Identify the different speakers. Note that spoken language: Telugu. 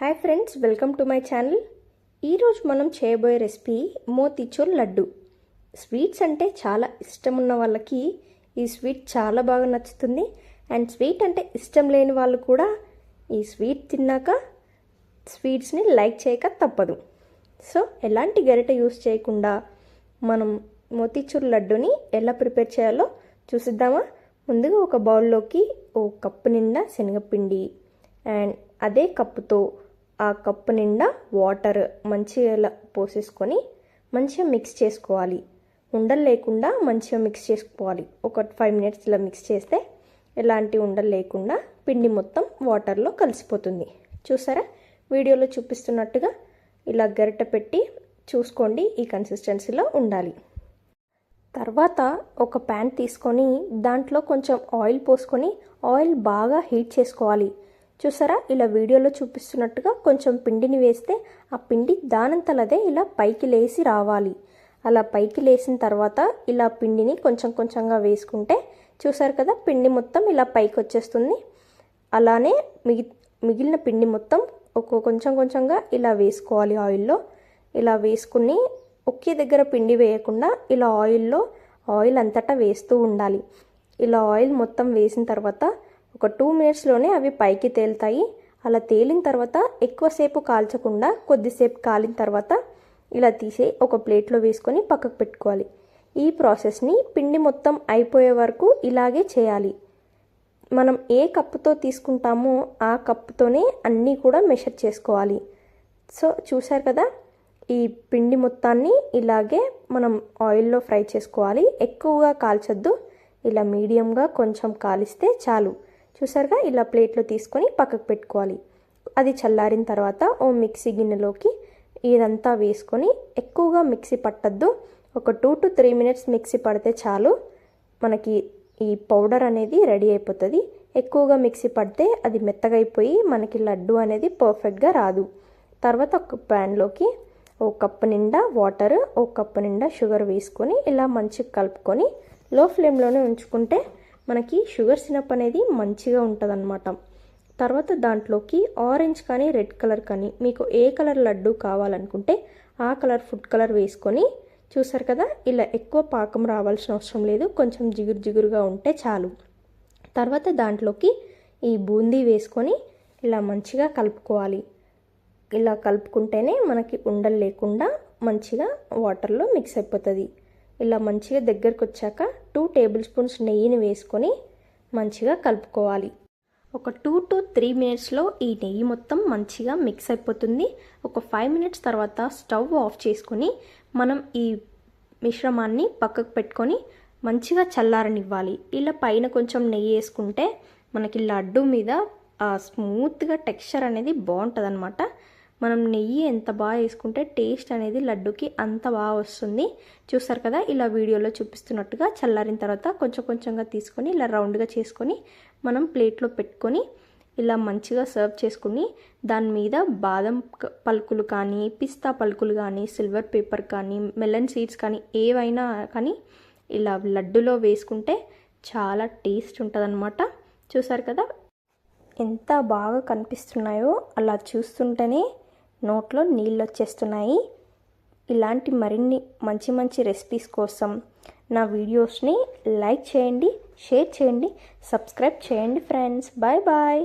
Speaker 1: Hi friends welcome to my channel ఈరోజు మనం చేయబోయే రెసిపీ మోతీచూర్ లడ్డు. స్వీట్స్ అంటే చాలా ఇష్టం ఉన్న వాళ్ళకి ఈ స్వీట్ చాలా బాగా నచ్చుతుంది. అండ్ స్వీట్ అంటే ఇష్టం లేని వాళ్ళు కూడా ఈ స్వీట్ తిన్నాక స్వీట్స్ని లైక్ చేయక తప్పదు. సో ఎలాంటి గరిట యూస్ చేయకుండా మనం మోతీచూర్ లడ్డుని ఎలా ప్రిపేర్ చేయాలో చూసిద్దామా? ముందుగా ఒక బౌల్లోకి ఓ కప్పు నిండా శనగపిండి. అండ్ అదే కప్పుతో ఆ కప్పు నిండా వాటర్ మంచిగా ఇలా పోసేసుకొని మంచిగా మిక్స్ చేసుకోవాలి. ఉండలు లేకుండా మంచిగా మిక్స్ చేసుకోవాలి. ఒక ఫైవ్ మినిట్స్ ఇలా మిక్స్ చేస్తే ఎలాంటి ఉండలు లేకుండా పిండి మొత్తం వాటర్లో కలిసిపోతుంది. చూసారా? వీడియోలో చూపిస్తున్నట్టుగా ఇలా గరిట పెట్టి చూసుకోండి ఈ కన్సిస్టెన్సీలో ఉండాలి. తర్వాత ఒక ప్యాన్ తీసుకొని దాంట్లో కొంచెం ఆయిల్ పోసుకొని ఆయిల్ బాగా హీట్ చేసుకోవాలి. చూసారా? ఇలా వీడియోలో చూపిస్తున్నట్టుగా కొంచెం పిండిని వేస్తే ఆ పిండి దానంతలదే ఇలా పైకి లేసి రావాలి. అలా పైకి లేసిన తర్వాత ఇలా పిండిని కొంచెం కొంచెంగా వేసుకుంటే చూసారు కదా పిండి మొత్తం ఇలా పైకి వచ్చేస్తుంది అలానే మిగి మిగిలిన పిండి మొత్తం ఒక కొంచెం కొంచెంగా ఇలా వేసుకోవాలి ఆయిల్లో. ఇలా వేసుకుని ఒకే దగ్గర పిండి వేయకుండా ఇలా ఆయిల్లో ఆయిల్ అంతటా వేస్తూ ఉండాలి. ఇలా ఆయిల్ మొత్తం వేసిన తర్వాత ఒక టూ మినిట్స్లోనే అవి పైకి తేలుతాయి. అలా తేలిన తర్వాత ఎక్కువసేపు కాల్చకుండా కొద్దిసేపు కాలిన తర్వాత ఇలా తీసి ఒక ప్లేట్లో వేసుకొని పక్కకు పెట్టుకోవాలి. ఈ ప్రాసెస్ని పిండి మొత్తం అయిపోయే వరకు ఇలాగే చేయాలి. మనం ఏ కప్పుతో తీసుకుంటామో ఆ కప్పుతోనే అన్నీ కూడా మెషర్ చేసుకోవాలి. సో చూసారు కదా? ఈ పిండి మొత్తాన్ని ఇలాగే మనం ఆయిల్లో ఫ్రై చేసుకోవాలి. ఎక్కువగా కాల్చొద్దు. ఇలా మీడియంగా కొంచెం కాలిస్తే చాలు. చూసారుగా? ఇలా ప్లేట్లో తీసుకొని పక్కకు పెట్టుకోవాలి. అది చల్లారిన తర్వాత ఓ మిక్సీ గిన్నెలోకి ఇదంతా వేసుకొని ఎక్కువగా మిక్సీ పట్టద్దు. ఒక two to three minutes mixie పడితే చాలు. మనకి ఈ పౌడర్ అనేది రెడీ అయిపోతుంది. ఎక్కువగా మిక్సీ పడితే అది మెత్తగైపోయి మనకి లడ్డు అనేది పర్ఫెక్ట్గా రాదు. తర్వాత ఒక ప్యాన్లోకి ఓ కప్పు నిండా వాటర్ ఓ కప్పు నిండా షుగర్ వేసుకొని ఇలా మంచిగా కలుపుకొని లో ఫ్లేమ్లోనే ఉంచుకుంటే మనకి షుగర్ సినప్ అనేది మంచిగా ఉంటుంది తర్వాత దాంట్లోకి ఆరెంజ్ కానీ రెడ్ కలర్ కానీ మీకు ఏ కలర్ లడ్డు కావాలనుకుంటే ఆ కలర్ ఫుడ్ కలర్ వేసుకొని చూసారు కదా ఇలా ఎక్కువ పాకం రావాల్సిన అవసరం లేదు కొంచెం జిగురు జిగురుగా ఉంటే చాలు. తర్వాత దాంట్లోకి ఈ బూందీ వేసుకొని ఇలా మంచిగా కలుపుకోవాలి. ఇలా కలుపుకుంటేనే మనకి ఉండలు లేకుండా మంచిగా వాటర్లో మిక్స్ అయిపోతుంది. ఇలా మంచిగా దగ్గరకు వచ్చాక టూ టేబుల్ స్పూన్స్ నెయ్యిని వేసుకొని మంచిగా కలుపుకోవాలి. ఒక టూ టు త్రీ మినిట్స్లో ఈ నెయ్యి మొత్తం మంచిగా మిక్స్ అయిపోతుంది. ఒక ఫైవ్ మినిట్స్ తర్వాత స్టవ్ ఆఫ్ చేసుకొని మనం ఈ మిశ్రమాన్ని పక్కకు పెట్టుకొని మంచిగా చల్లారనివ్వాలి. ఇలా పైన కొంచెం నెయ్యి వేసుకుంటే మనకి లడ్డు మీద స్మూత్గా టెక్స్చర్ అనేది బాగుంటుంది అనమాట మనం నెయ్యి ఎంత బాగా వేసుకుంటే టేస్ట్ అనేది లడ్డుకి అంత బాగా వస్తుంది. చూసారు కదా ఇలా వీడియోలో చూపిస్తున్నట్టుగా చల్లారిన తర్వాత కొంచెం కొంచెంగా తీసుకొని ఇలా రౌండ్గా చేసుకొని మనం ప్లేట్లో పెట్టుకొని ఇలా మంచిగా సర్వ్ చేసుకుని దాని మీద బాదం పలుకులు కానీ పిస్తా పలుకులు కానీ సిల్వర్ పేపర్ కానీ మెలన్ సీడ్స్ కానీ ఏవైనా కానీ ఇలా లడ్డులో వేసుకుంటే చాలా టేస్ట్ ఉంటుందన్నమాట. చూసారు కదా ఎంత బాగా కనిపిస్తున్నాయో అలా చూస్తుంటేనే నోట్లో నీళ్ళు వచ్చేస్తున్నాయి ఇలాంటి మరిన్ని మంచి మంచి రెసిపీస్ కోసం నా వీడియోస్ని లైక్ చేయండి షేర్ చేయండి సబ్స్క్రైబ్ చేయండి ఫ్రెండ్స్ బాయ్ బాయ్